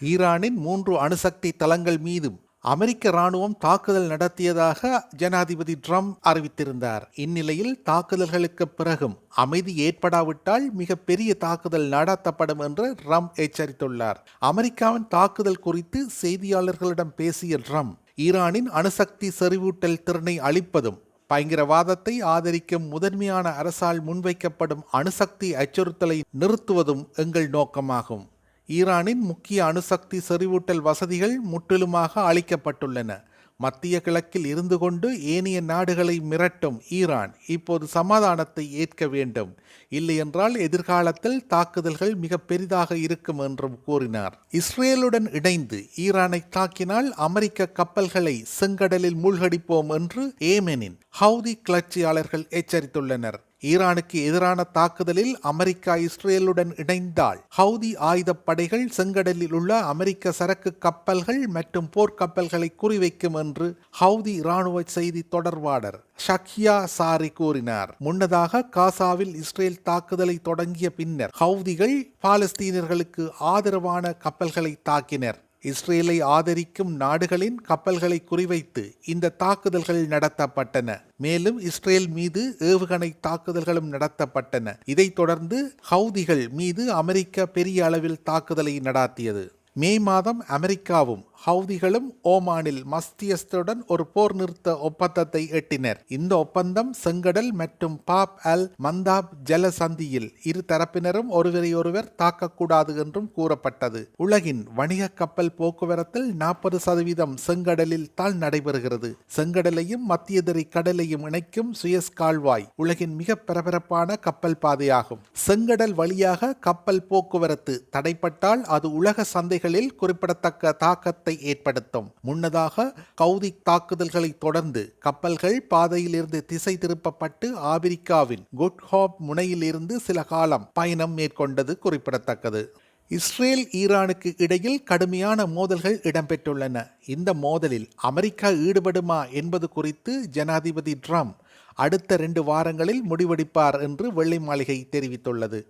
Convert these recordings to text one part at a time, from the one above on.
ஈரானின் மூன்று அணுசக்தி தளங்கள் மீதும் அமெரிக்க ராணுவம் தாக்குதல் நடத்தியதாக ஜனாதிபதி ட்ரம்ப் அறிவித்திருந்தார். இந்நிலையில் தாக்குதல்களுக்கு பிறகும் அமைதி ஏற்படாவிட்டால் மிகப்பெரிய தாக்குதல் நடத்தப்படும் என்று ட்ரம்ப் எச்சரித்துள்ளார். அமெரிக்காவின் தாக்குதல் குறித்து செய்தியாளர்களிடம் பேசிய ட்ரம்ப் ஈரானின் அணுசக்தி செறிவூட்டல் திறனை அளிப்பதும் பயங்கரவாதத்தை ஆதரிக்கும் முதன்மையான அரசால் முன்வைக்கப்படும் அணுசக்தி அச்சுறுத்தலை நிறுத்துவதும் எங்கள் நோக்கமாகும். ஈரானின் முக்கிய அணுசக்தி செறிவூட்டல் வசதிகள் முற்றிலுமாக அளிக்கப்பட்டுள்ளன. மத்திய கிழக்கில் இருந்து கொண்டு ஏனைய நாடுகளை மிரட்டும் ஈரான் இப்போது சமாதானத்தை ஏற்க வேண்டும். இல்லையென்றால் எதிர்காலத்தில் தாக்குதல்கள் மிக பெரிதாக இருக்கும் என்றும் கூறினார். இஸ்ரேலுடன் இணைந்து ஈரானை தாக்கினால் அமெரிக்க கப்பல்களை செங்கடலில் மூழ்கடிப்போம் என்று ஏமெனின் ஹவுதி கிளர்ச்சியாளர்கள் எச்சரித்துள்ளனர். ஈரானுக்கு எதிரான தாக்குதலில் அமெரிக்கா இஸ்ரேலுடன் இணைந்தால் ஹவுதி ஆயுதப்படைகள் செங்கடலில் உள்ள அமெரிக்க சரக்கு கப்பல்கள் மற்றும் போர்க்கப்பல்களை குறிவைக்கும் என்று ஹவுதி இராணுவ செய்தி தொடர்பாளர் ஷக்யா சாரி கூறினார். முன்னதாக காசாவில் இஸ்ரேல் தாக்குதலை தொடங்கிய பின்னர் ஹவுதிகள் பாலஸ்தீனர்களுக்கு ஆதரவான கப்பல்களை தாக்கினர். இஸ்ரேலை ஆதரிக்கும் நாடுகளின் கப்பல்களை குறிவைத்து இந்த தாக்குதல்கள் நடத்தப்பட்டன. மேலும் இஸ்ரேல் மீது ஏவுகணை தாக்குதல்களும் நடத்தப்பட்டன. இதைத் தொடர்ந்து ஹவுதிகள் மீது அமெரிக்கா பெரிய அளவில் தாக்குதலை நடாத்தியது. மே மாதம் அமெரிக்காவும் ஹவுதிகளும் ஓமானில் மஸ்தியஸ்துடன் ஒரு போர் நிறுத்த ஒப்பந்தத்தை எட்டினர். இந்த ஒப்பந்தம் செங்கடல் மற்றும் பாப் அல் மந்தாப் ஜலசந்தியில் இரு தரப்பினரும் ஒருவரையொருவர் தாக்கக்கூடாது என்றும் கூறப்பட்டது. உலகின் வணிக கப்பல் போக்குவரத்தில் நாற்பது சதவீதம் செங்கடலில் தான் நடைபெறுகிறது. செங்கடலையும் மத்தியதரை கடலையும் இணைக்கும் சுயஸ் கால்வாய் உலகின் மிக பரபரப்பான கப்பல் பாதையாகும். செங்கடல் வழியாக கப்பல் போக்குவரத்து தடைப்பட்டால் அது உலக சந்தைகளில் குறிப்பிடத்தக்க தாக்கத்தை ஏற்படுத்தும். முன்னதாக கவுதி தாக்குதல்களை தொடர்ந்து கப்பல்கள் பாதையிலிருந்து திசை திருப்பப்பட்டு ஆபிரிக்காவின் குட்ஹாப் முனையிலிருந்து சில காலம் பயணம் மேற்கொண்டது குறிப்பிடத்தக்கது. இஸ்ரேல் ஈரானுக்கு இடையில் கடுமையான மோதல்கள் இடம்பெற்றுள்ளன. இந்த மோதலில் அமெரிக்கா ஈடுபடுமா என்பது குறித்து ஜனாதிபதி ட்ரம்ப் அடுத்த ரெண்டு வாரங்களில் முடிவெடுப்பார் என்று வெள்ளை மாளிகை தெரிவித்துள்ளது.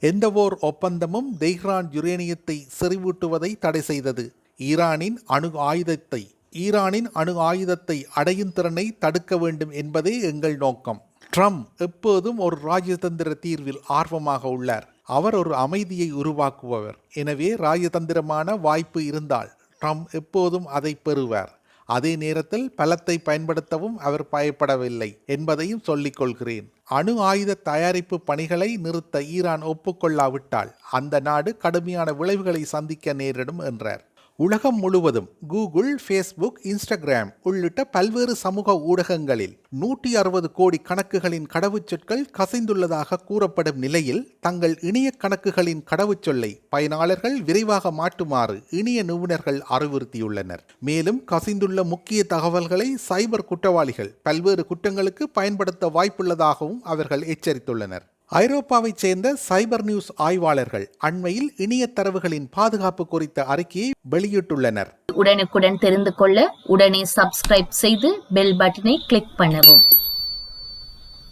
எந்தவோர் ஒப்பந்தமும் தெஹ்ரான் யுரேனியத்தை செறிவூட்டுவதை தடை செய்தது. ஈரானின் அணு ஆயுதத்தை ஈரானின் அணு ஆயுதத்தை அடையும் திறனை தடுக்க வேண்டும் என்பதே எங்கள் நோக்கம். ட்ரம்ப் எப்போதும் ஒரு ராஜதந்திர தீர்வில் ஆர்வமாக உள்ளார். அவர் ஒரு அமைதியை உருவாக்குபவர். எனவே ராஜதந்திரமான வாய்ப்பு இருந்தால் ட்ரம்ப் எப்போதும் அதை பெறுவார். அதே நேரத்தில் பலத்தை பயன்படுத்தவும் அவர் பயப்படவில்லை என்பதையும் சொல்லிக் கொள்கிறேன். அணு ஆயுத தயாரிப்பு பணிகளை நிறுத்த ஈரான் ஒப்புக்கொள்ளாவிட்டால் அந்த நாடு கடுமையான விளைவுகளை சந்திக்க நேரிடும் என்றார். உலகம் முழுவதும் கூகுள் ஃபேஸ்புக் இன்ஸ்டாகிராம் உள்ளிட்ட பல்வேறு சமூக ஊடகங்களில் நூற்றி அறுபது கோடி கணக்குகளின் கடவுச்சொற்கள் கசிந்துள்ளதாக கூறப்படும் நிலையில் தங்கள் இணைய கணக்குகளின் கடவுச்சொல்லை பயனாளர்கள் விரைவாக மாற்றுமாறு இணைய நிபுணர்கள் அறிவுறுத்தியுள்ளனர். மேலும் கசிந்துள்ள முக்கிய தகவல்களை சைபர் குற்றவாளிகள் பல்வேறு குற்றங்களுக்கு பயன்படுத்த வாய்ப்புள்ளதாகவும் அவர்கள் எச்சரித்துள்ளனர். ஐரோப்பாவைச் சேர்ந்த சைபர் நியூஸ் ஆய்வாளர்கள் அண்மையில் இணைய தரவுகளின் பாதுகாப்பு குறித்த அறிக்கையை வெளியிட்டுள்ளனர். உடனுக்குடன் தெரிந்து கொள்ள உடனே சப்ஸ்கிரைப் செய்து பெல் பட்டனை கிளிக் பண்ணவும்.